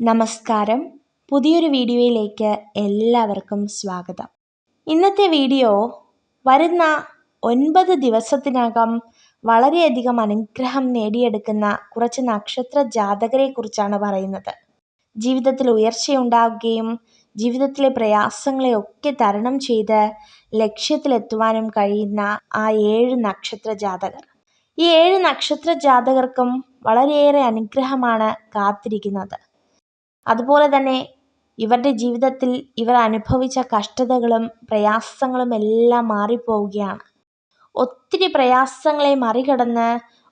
നമസ്കാരം. പുതിയൊരു വീഡിയോയിലേക്ക് എല്ലാവർക്കും സ്വാഗതം. ഇന്നത്തെ വീഡിയോ വരുന്ന ഒൻപത് ദിവസത്തിനകം വളരെയധികം അനുഗ്രഹം നേടിയെടുക്കുന്ന കുറച്ച് നക്ഷത്ര ജാതകരെക്കുറിച്ചാണ് പറയുന്നത്. ജീവിതത്തിൽ ഉയർച്ചയുണ്ടാവുകയും ജീവിതത്തിലെ പ്രയാസങ്ങളെ ഒക്കെ തരണം ചെയ്ത് ലക്ഷ്യത്തിലെത്തുവാനും കഴിയുന്ന ആ ഏഴ് നക്ഷത്ര ജാതകർ. ഈ ഏഴ് നക്ഷത്ര ജാതകർക്കും വളരെയേറെ അനുഗ്രഹമാണ് കാത്തിരിക്കുന്നത്. അതുപോലെ തന്നെ ഇവരുടെ ജീവിതത്തിൽ ഇവർ അനുഭവിച്ച കഷ്ടതകളും പ്രയാസങ്ങളും എല്ലാം മാറിപ്പോവുകയാണ്. ഒത്തിരി പ്രയാസങ്ങളെ മറികടന്ന്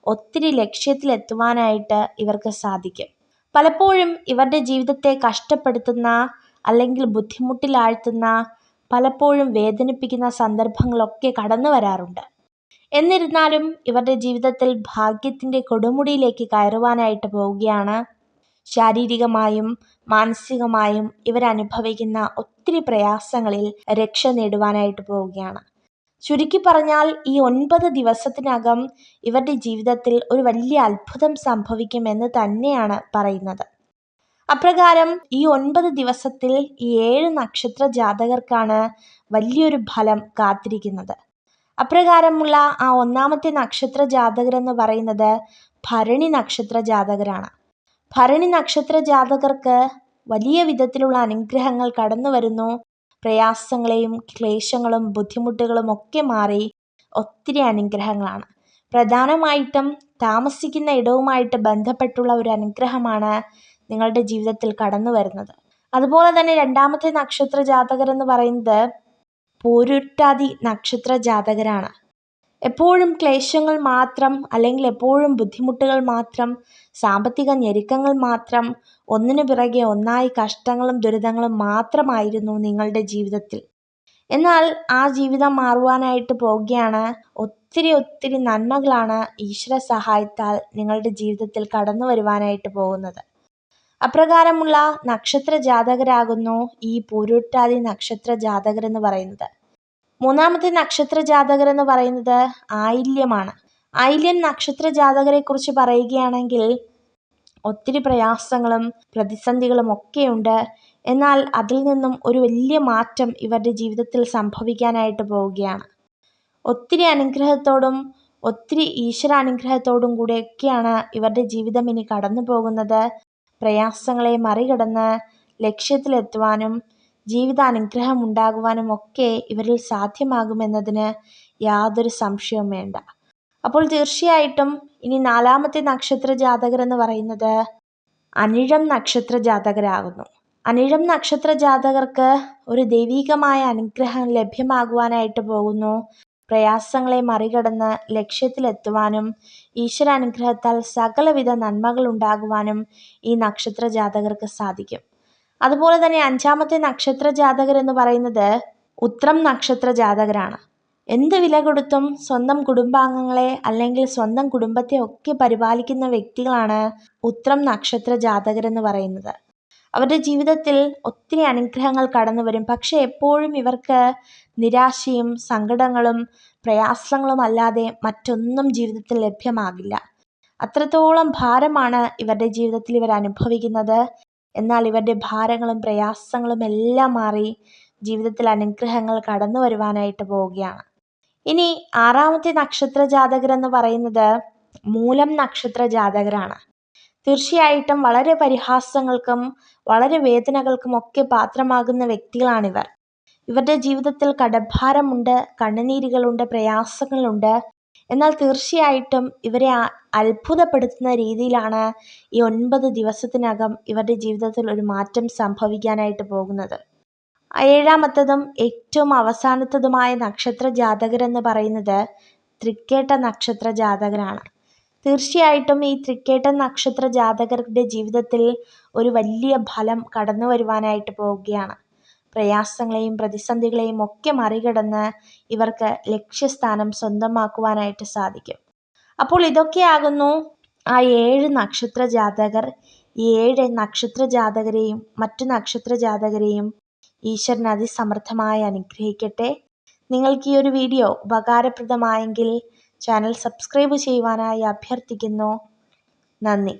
ഒത്തിരി ലക്ഷ്യത്തിലെത്തുവാനായിട്ട് ഇവർക്ക് സാധിക്കും. പലപ്പോഴും ഇവരുടെ ജീവിതത്തെ കഷ്ടപ്പെടുത്തുന്ന അല്ലെങ്കിൽ ബുദ്ധിമുട്ടിലാഴ്ത്തുന്ന പലപ്പോഴും വേദനിപ്പിക്കുന്ന സന്ദർഭങ്ങളൊക്കെ കടന്നു വരാറുണ്ട്. എന്നിരുന്നാലും ഇവരുടെ ജീവിതത്തിൽ ഭാഗ്യത്തിന്റെ കൊടുമുടിയിലേക്ക് കയറുവാനായിട്ട് പോവുകയാണ് ശാരീരികമായും മാനസികമായും ഇവരനുഭവിക്കുന്ന ഒത്തിരി പ്രയാസങ്ങളിൽ രക്ഷ നേടുവാനായിട്ട് പോവുകയാണ്. ചുരുക്കി പറഞ്ഞാൽ ഈ ഒൻപത് ദിവസത്തിനകം ഇവരുടെ ജീവിതത്തിൽ ഒരു വലിയ അത്ഭുതം സംഭവിക്കുമെന്ന് തന്നെയാണ് പറയുന്നത്. അപ്രകാരം ഈ ഒൻപത് ദിവസത്തിൽ ഈ ഏഴ് നക്ഷത്ര ജാതകർക്കാണ് വലിയൊരു ഫലം കാത്തിരിക്കുന്നത്. അപ്രകാരമുള്ള ആ ഒന്നാമത്തെ നക്ഷത്ര ജാതകരെന്ന് പറയുന്നത് ഭരണി നക്ഷത്ര ജാതകരാണ്. ഭരണി നക്ഷത്ര ജാതകർക്ക് വലിയ വിധത്തിലുള്ള അനുഗ്രഹങ്ങൾ കടന്നു വരുന്നു. പ്രയാസങ്ങളെയും ക്ലേശങ്ങളും ബുദ്ധിമുട്ടുകളും ഒക്കെ മാറി ഒത്തിരി അനുഗ്രഹങ്ങളാണ്. പ്രധാനമായിട്ടും താമസിക്കുന്ന ഇടവുമായിട്ട് ബന്ധപ്പെട്ടുള്ള ഒരു അനുഗ്രഹമാണ് നിങ്ങളുടെ ജീവിതത്തിൽ കടന്നു വരുന്നത്. അതുപോലെ തന്നെ രണ്ടാമത്തെ നക്ഷത്ര ജാതകരെന്ന് പറയുന്നത് പൂരുട്ടാതി നക്ഷത്ര ജാതകരാണ്. എപ്പോഴും ക്ലേശങ്ങൾ മാത്രം അല്ലെങ്കിൽ എപ്പോഴും ബുദ്ധിമുട്ടുകൾ മാത്രം സാമ്പത്തിക ഞെരുക്കങ്ങൾ മാത്രം ഒന്നിനു പിറകെ ഒന്നായി കഷ്ടങ്ങളും ദുരിതങ്ങളും മാത്രമായിരുന്നു നിങ്ങളുടെ ജീവിതത്തിൽ. എന്നാൽ ആ ജീവിതം മാറുവാനായിട്ട് പോവുകയാണ് ഒത്തിരി ഒത്തിരി നന്മകളാണ് ഈശ്വര സഹായത്താൽ നിങ്ങളുടെ ജീവിതത്തിൽ കടന്നു വരുവാനായിട്ട് പോകുന്നത്. അപ്രകാരമുള്ള നക്ഷത്ര ജാതകരാകുന്നു ഈ പൂരുട്ടാതി നക്ഷത്ര ജാതകരെന്ന് പറയുന്നത്. മൂന്നാമത്തെ നക്ഷത്ര ജാതകർ എന്ന് പറയുന്നത് ആയില്യമാണ്. ആയില്യം നക്ഷത്ര ജാതകരെ കുറിച്ച് പറയുകയാണെങ്കിൽ ഒത്തിരി പ്രയാസങ്ങളും പ്രതിസന്ധികളും ഒക്കെയുണ്ട്. എന്നാൽ അതിൽ നിന്നും ഒരു വലിയ മാറ്റം ഇവരുടെ ജീവിതത്തിൽ സംഭവിക്കാനായിട്ട് പോവുകയാണ്. ഒത്തിരി അനുഗ്രഹത്തോടും ഒത്തിരി ഈശ്വരാനുഗ്രഹത്തോടും കൂടെയൊക്കെയാണ് ഇവരുടെ ജീവിതം ഇനി കടന്നു പോകുന്നത് പ്രയാസങ്ങളെ മറികടന്ന് ലക്ഷ്യത്തിലെത്തുവാനും ജീവിതാനുഗ്രഹം ഉണ്ടാകുവാനും ഒക്കെ ഇവരിൽ സാധ്യമാകുമെന്നതിന് യാതൊരു സംശയവും വേണ്ട. അപ്പോൾ തീർച്ചയായിട്ടും ഇനി നാലാമത്തെ നക്ഷത്ര ജാതകർ എന്ന് പറയുന്നത് അനിഴം നക്ഷത്ര ജാതകരാകുന്നു അനിഴം നക്ഷത്ര ജാതകർക്ക് ഒരു ദൈവീകമായ അനുഗ്രഹം ലഭ്യമാകുവാനായിട്ട് പോകുന്നു. പ്രയാസങ്ങളെ മറികടന്ന് ലക്ഷ്യത്തിലെത്തുവാനും ഈശ്വരാനുഗ്രഹത്താൽ സകലവിധ നന്മകൾ ഉണ്ടാകുവാനും ഈ നക്ഷത്ര ജാതകർക്ക് സാധിക്കും. അതുപോലെ തന്നെ അഞ്ചാമത്തെ നക്ഷത്ര ജാതകർ എന്ന് പറയുന്നത് ഉത്രം നക്ഷത്ര ജാതകരാണ് എന്ത് വില കൊടുത്തും സ്വന്തം കുടുംബാംഗങ്ങളെ അല്ലെങ്കിൽ സ്വന്തം കുടുംബത്തെ ഒക്കെ പരിപാലിക്കുന്ന വ്യക്തികളാണ് ഉത്രം നക്ഷത്ര ജാതകരെന്ന് പറയുന്നത്. അവരുടെ ജീവിതത്തിൽ ഒത്തിരി അനുഗ്രഹങ്ങൾ കടന്നു വരും. പക്ഷേ എപ്പോഴും ഇവർക്ക് നിരാശയും സങ്കടങ്ങളും പ്രയാസങ്ങളും അല്ലാതെ മറ്റൊന്നും ജീവിതത്തിൽ ലഭ്യമാകില്ല. അത്രത്തോളം ഭാരമാണ് ഇവരുടെ ജീവിതത്തിൽ ഇവർ അനുഭവിക്കുന്നത്. എന്നാൽ ഇവരുടെ ഭാരങ്ങളും പ്രയാസങ്ങളും എല്ലാം മാറി ജീവിതത്തിൽ അനുഗ്രഹങ്ങൾ കടന്നു വരുവാനായിട്ട് പോവുകയാണ്. ഇനി ആറാമത്തെ നക്ഷത്ര ജാതകർ എന്ന് പറയുന്നത് മൂലം നക്ഷത്ര ജാതകരാണ്. തീർച്ചയായിട്ടും വളരെ പരിഹാസങ്ങൾക്കും വളരെ വേദനകൾക്കും ഒക്കെ പാത്രമാകുന്ന വ്യക്തികളാണിവർ. ഇവരുടെ ജീവിതത്തിൽ കടഭാരമുണ്ട് കണ്ണുനീരുകളുണ്ട് പ്രയാസങ്ങളുണ്ട്. എന്നാൽ തീർച്ചയായിട്ടും ഇവരെ അത്ഭുതപ്പെടുത്തുന്ന രീതിയിലാണ് ഈ ഒൻപത് ദിവസത്തിനകം ഇവരുടെ ജീവിതത്തിൽ ഒരു മാറ്റം സംഭവിക്കാനായിട്ട് പോകുന്നത്. ഏഴാമത്തതും ഏറ്റവും അവസാനത്തതുമായ നക്ഷത്ര ജാതകരെന്ന് പറയുന്നത് തൃക്കേട്ട നക്ഷത്ര ജാതകരാണ്. തീർച്ചയായിട്ടും ഈ തൃക്കേട്ട നക്ഷത്ര ജാതകരുടെ ജീവിതത്തിൽ ഒരു വലിയ ഫലം കടന്നു വരുവാനായിട്ട് പോവുകയാണ്. പ്രയാസങ്ങളെയും പ്രതിസന്ധികളെയും ഒക്കെ മറികടന്ന് ഇവർക്ക് ലക്ഷ്യസ്ഥാനം സ്വന്തമാക്കുവാനായിട്ട് സാധിക്കും. അപ്പോൾ ഇതൊക്കെയാകുന്നു ആ ഏഴ് നക്ഷത്ര ജാതകർ. ഏഴ് നക്ഷത്ര ജാതകരെയും മറ്റു നക്ഷത്ര ജാതകരെയും ഈശ്വരൻ അതിസമർത്ഥമായി അനുഗ്രഹിക്കട്ടെ. നിങ്ങൾക്ക് ഈ ഒരു വീഡിയോ ഉപകാരപ്രദമായെങ്കിൽ ചാനൽ സബ്സ്ക്രൈബ് ചെയ്യുവാനായി അഭ്യർത്ഥിക്കുന്നു. നന്ദി.